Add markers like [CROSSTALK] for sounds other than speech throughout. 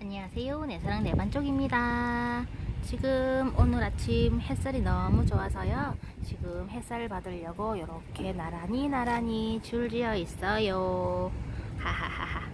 안녕하세요. 내사랑 내반쪽입니다. 지금 오늘 아침 햇살이 너무 좋아서요. 지금 햇살 받으려고 이렇게 나란히 나란히 줄지어 있어요. 하하하하.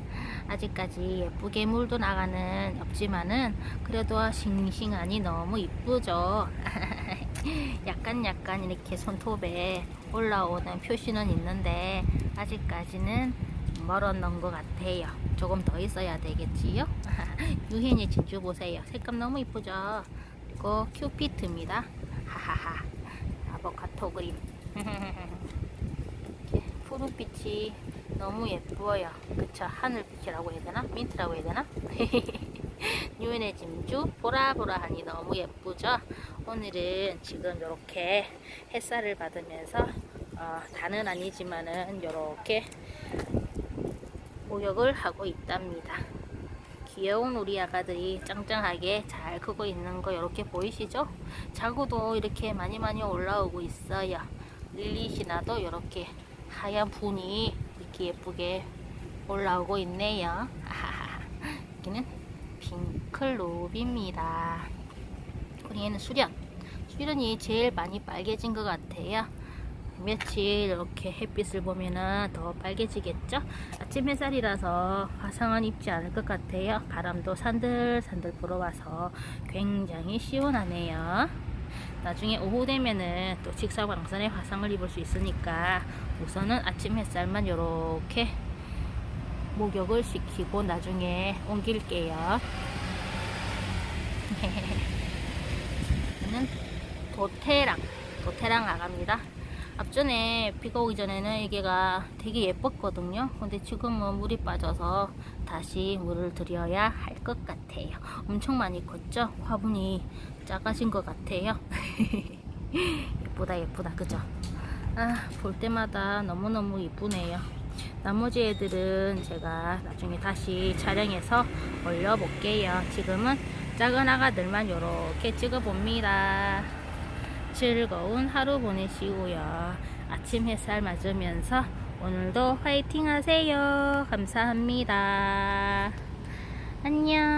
아직까지 예쁘게 물도 나가는 없지만은 그래도 싱싱하니 너무 이쁘죠. [LAUGHS] 약간 약간 이렇게 손톱에 올라오는 표시는 있는데 아직까지는 멀었는 것 같아요. 조금 더 있어야 되겠지요? [LAUGHS] 유hen이 진주 보세요. 색감 너무 이쁘죠? 그리고 큐피트입니다. 하하하. 아보카도 그림. 이렇게 [LAUGHS] 푸른빛이 너무 예뻐요. 그쵸? 하늘빛이라고 해야 되나? 민트라고 해야 되나? [LAUGHS] 유엔의 진주 보라보라하니 너무 예쁘죠? 오늘은 지금 이렇게 햇살을 받으면서 어, 다는 아니지만은 이렇게 목욕을 하고 있답니다. 귀여운 우리 아가들이 짱짱하게 잘 크고 있는 거 이렇게 보이시죠? 자구도 이렇게 많이 많이 올라오고 있어요. 릴리시나도 이렇게 하얀 분이 이렇게 예쁘게 올라오고 있네요. 아하하. 여기는 핑클롭입니다. 우리 얘는 수련. 수련이 제일 많이 빨개진 것 같아요. 며칠 이렇게 햇빛을 보면은 더 빨개지겠죠? 아침 햇살이라서 화상은 입지 않을 것 같아요. 바람도 산들산들 불어와서 굉장히 시원하네요. 나중에 오후 되면은 또 직사광선에 화상을 입을 수 있으니까 우선은 아침 햇살만 이렇게 목욕을 시키고 나중에 옮길게요. 이는 도테랑, 도테랑 아가입니다. 앞전에 비가 오기 전에는 이게가 되게 예뻤거든요. 근데 지금은 물이 빠져서 다시 물을 들여야 할 것 같아요. 엄청 많이 컸죠? 화분이 작아진 것 같아요. [LAUGHS] 예쁘다, 예쁘다, 그죠? 아, 볼 때마다 너무너무 이쁘네요. 나머지 애들은 제가 나중에 다시 촬영해서 올려볼게요. 지금은 작은 아가들만 이렇게 찍어봅니다. 즐거운 하루 보내시고요. 아침 햇살 맞으면서 오늘도 화이팅 하세요. 감사합니다. 안녕.